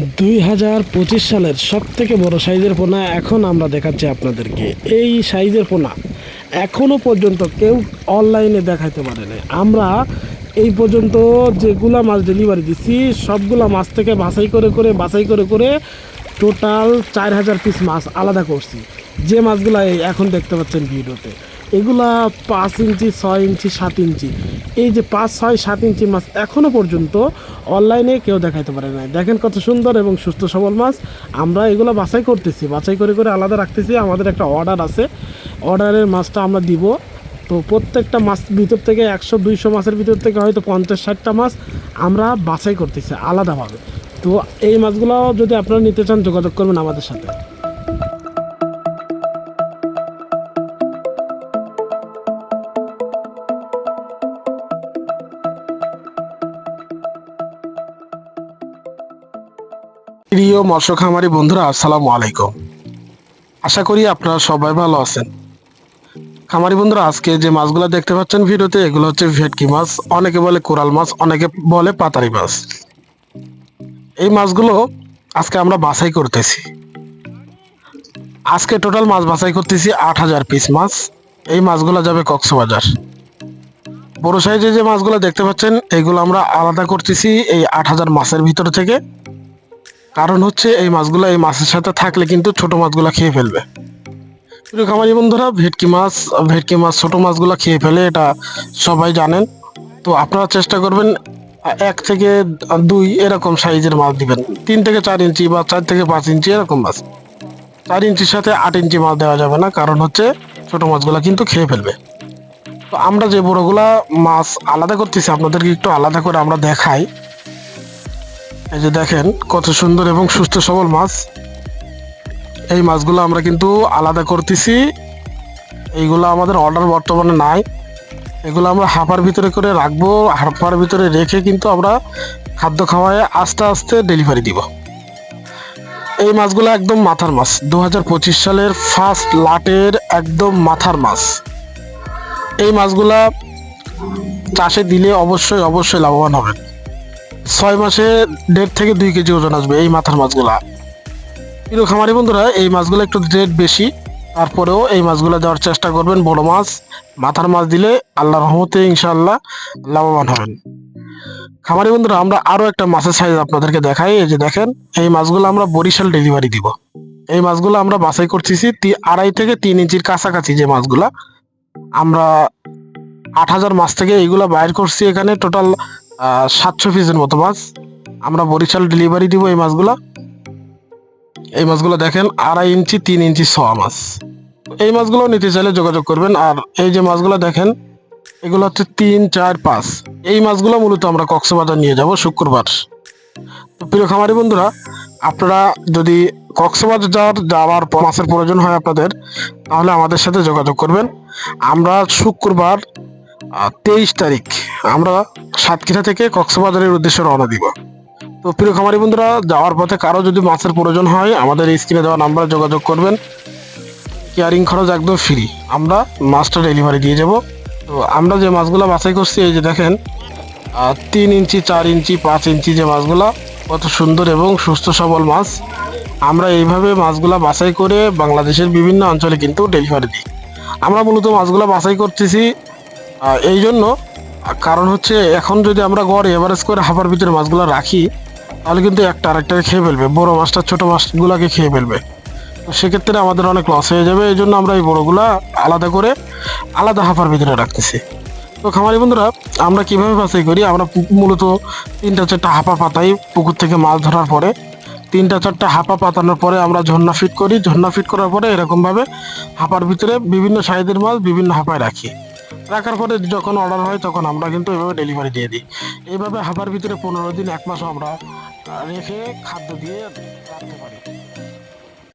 দুই হাজার পঁচিশ সালের সব থেকে বড় সাইজের পোনা এখন আমরা দেখাচ্ছি আপনাদেরকে। এই সাইজের পোনা এখনও পর্যন্ত কেউ অনলাইনে দেখাইতে পারে না আমরা এই পর্যন্ত যেগুলা মাছ ডেলিভারি দিচ্ছি সবগুলা মাছ থেকে বাছাই করে করে, বাছাই করে করে টোটাল চার হাজার পিস মাছ আলাদা করছি। যে মাছগুলা এখন দেখতে পাচ্ছেন ভিডিওতে। এগুলা পাঁচ ইঞ্চি, ছয় ইঞ্চি, সাত ইঞ্চি। এই যে পাঁচ, ছয়, সাত ইঞ্চি মাছ এখনও পর্যন্ত অনলাইনে কেউ দেখাইতে পারে না দেখেন কত সুন্দর এবং সুস্থ সবল মাছ। আমরা এগুলো বাছাই করতেছি। বাছাই করে করে আলাদা রাখতেছি। আমাদের একটা অর্ডার আছে। অর্ডারের মাছটা আমরা দিব। তো প্রত্যেকটা মাছ ভিতর থেকে একশো, দুইশো মাছের ভিতর থেকে হয়তো পঞ্চাশ, ষাটটা মাছ আমরা বাছাই করতেছি আলাদাভাবে। তো এই মাছগুলো যদি আপনারা নিতে চান, যোগাযোগ করবেন আমাদের সাথে। প্রিয় মৎস্য খামারি বন্ধুরা, আসসালামু আলাইকুম। আশা করি আপনারা সবাই ভালো আছেন। খামারি বন্ধুরা, আজকে যে মাছগুলো দেখতে পাচ্ছেন ভিডিওতে, এগুলো হচ্ছে ভেটকি মাছ, অনেকে বলে কোরাল মাছ, অনেকে বলে পাতারি মাছ। এই মাছগুলো আজকে আমরা বাছাই করতেছি। আজকে টোটাল মাছ বাছাই করতেছি আট হাজার পিস মাছ। এই মাছগুলো যাবে কক্সবাজার। বড় সাইজে যে মাছগুলো দেখতে পাচ্ছেন, এগুলো আমরা আলাদা করতেছি এই আট হাজার মাছের ভিতর থেকে। কারণ হচ্ছে এই মাছগুলো এই মাছের সাথে থাকলে কিন্তু ছোট মাছগুলো খেয়ে ফেলবে। প্রিয় খামারি বন্ধুরা, ভেটকি মাছ ভেটকি মাছ, ছোট মাছগুলো খেয়ে ফেলে, এটা সবাই জানেন। তো আপনারা চেষ্টা করবেন, এক থেকে দুই এরকম সাইজের মাছ দিবেন। তিন থেকে চার ইঞ্চি বা চার থেকে পাঁচ ইঞ্চি এরকম মাছ। চার ইঞ্চির সাথে আট ইঞ্চি মাছ দেওয়া যাবে না, কারণ হচ্ছে ছোট মাছগুলো কিন্তু খেয়ে ফেলবে। তো আমরা যে বড়গুলা মাছ আলাদা করতেছি, আপনাদেরকে একটু আলাদা করে আমরা দেখাই। এই যে দেখেন, কত সুন্দর এবং সুস্থ সবল মাছ। এই মাছগুলো আমরা কিন্তু আলাদা করতেছি। এইগুলো আমাদের অর্ডার বর্তমানে নাই। এগুলো আমরা হাঁপার ভিতরে করে রাখব। হাঁপার ভিতরে রেখে কিন্তু আমরা খাদ্য খাওয়ায় আস্তে আস্তে ডেলিভারি দিব। এই মাছগুলো একদম মাথার মাছ। দু হাজার পঁচিশ সালের ফার্স্ট লাটের একদম মাথার মাছ। এই মাছগুলা চাষে দিলে অবশ্যই অবশ্যই লাভবান হবেন। ছয় মাসে দেড় থেকে দুই কেজি ওজন আসবে এই মাথার মাছগুলা। কিন্তু খামারি বন্ধুরা, এই মাছগুলো একটু রেট বেশি, তারপরেও এই মাছগুলো দেওয়ার চেষ্টা করবেন বড় মাছ। মাথার মাছ দিলে আল্লাহ রহমতে ইনশাআল্লাহ লাভবান হবেন। খামারি বন্ধুরা, আমরা আরও একটা মাছের সাইজ আপনাদেরকে দেখাই। এই যে দেখেন, এই মাছগুলো আমরা বরিশাল ডেলিভারি দিব। এই মাছগুলো আমরা বাছাই করতেছি আড়াই থেকে তিন ইঞ্চির কাছাকাছি যে মাছগুলা। আমরা আট হাজার মাছ থেকে এইগুলা বাইর করছি এখানে। টোটাল সাতশো পিসের মতো মাছ। আমরা বরিশাল ডেলিভারি দিব এই মাছগুলা। এই মাছগুলো দেখেন, আড়াই ইঞ্চি, তিন ইঞ্চি ছোয়া মাছ। এই মাছগুলো নিতে চাইলে যোগাযোগ করবেন। আর এই যে মাছগুলো দেখেন, এগুলো হচ্ছে তিন, চার, পাঁচ। এই মাছগুলো মূলত আমরা কক্সবাজার নিয়ে যাব শুক্রবার। তো প্রিয় খামারি বন্ধুরা, আপনারা যদি কক্সবাজার যাওয়ার মাছের প্রয়োজন হয় আপনাদের, তাহলে আমাদের সাথে যোগাযোগ করবেন। আমরা শুক্রবার তেইশ তারিখ, আমরা সাতক্ষীরা থেকে কক্সবাজারের উদ্দেশ্যে রওনা দিব। তো প্রিয় খামারি বন্ধুরা, যাওয়ার পথে কারও যদি মাছের প্রয়োজন হয়, আমাদের এই স্ক্রিনে দেওয়া নাম্বারে যোগাযোগ করবেন। কেয়ারিং খরচ একদম ফ্রি আমরা মাছটা ডেলিভারি দিয়ে যাব। তো আমরা যে মাছগুলো বাছাই করছি, এই যে দেখেন তিন ইঞ্চি, চার ইঞ্চি, পাঁচ ইঞ্চি যে মাছগুলো, কত সুন্দর এবং সুস্থ সবল মাছ। আমরা এইভাবে মাছগুলো বাছাই করে বাংলাদেশের বিভিন্ন অঞ্চলে কিন্তু ডেলিভারি দিই। আমরা মূলত মাছগুলো বাছাই করতেছি এই জন্য কারণ হচ্ছে, এখন যদি আমরা গড় এভারেজ করে হাফার ভিতরে মাছগুলো রাখি, তাহলে কিন্তু একটা আরেকটাকে খেয়ে ফেলবে। বড় মাছটা, ছোটো মাছগুলোকে খেয়ে ফেলবে। তো সেক্ষেত্রে আমাদের অনেক লস হয়ে যাবে, এই জন্য আমরা এই বড়গুলা আলাদা করে আলাদা হাফার ভিতরে রাখতেছি। তো খামারি বন্ধুরা, আমরা কীভাবে বাছাই করি? আমরা মূলত তিনটা চারটা হাপা পাতাই পুকুর থেকে মাছ ধরার পরে, তিনটা চারটা হাপা পাতানোর পরে আমরা ঝর্ণা ফিট করি। ঝর্ণা ফিট করার পরে এরকমভাবে হাপার ভিতরে বিভিন্ন সাইজের মাছ বিভিন্ন হাপায় রাখি। রাখার পরে যখন অর্ডার হয় তখন আমরা কিন্তু এভাবে ডেলিভারি দিয়ে দিই। এইভাবে হাবার ভিতরে পনেরো দিন, এক মাসও আমরা রেখে খাদ্য দিয়ে রাখতে পারি।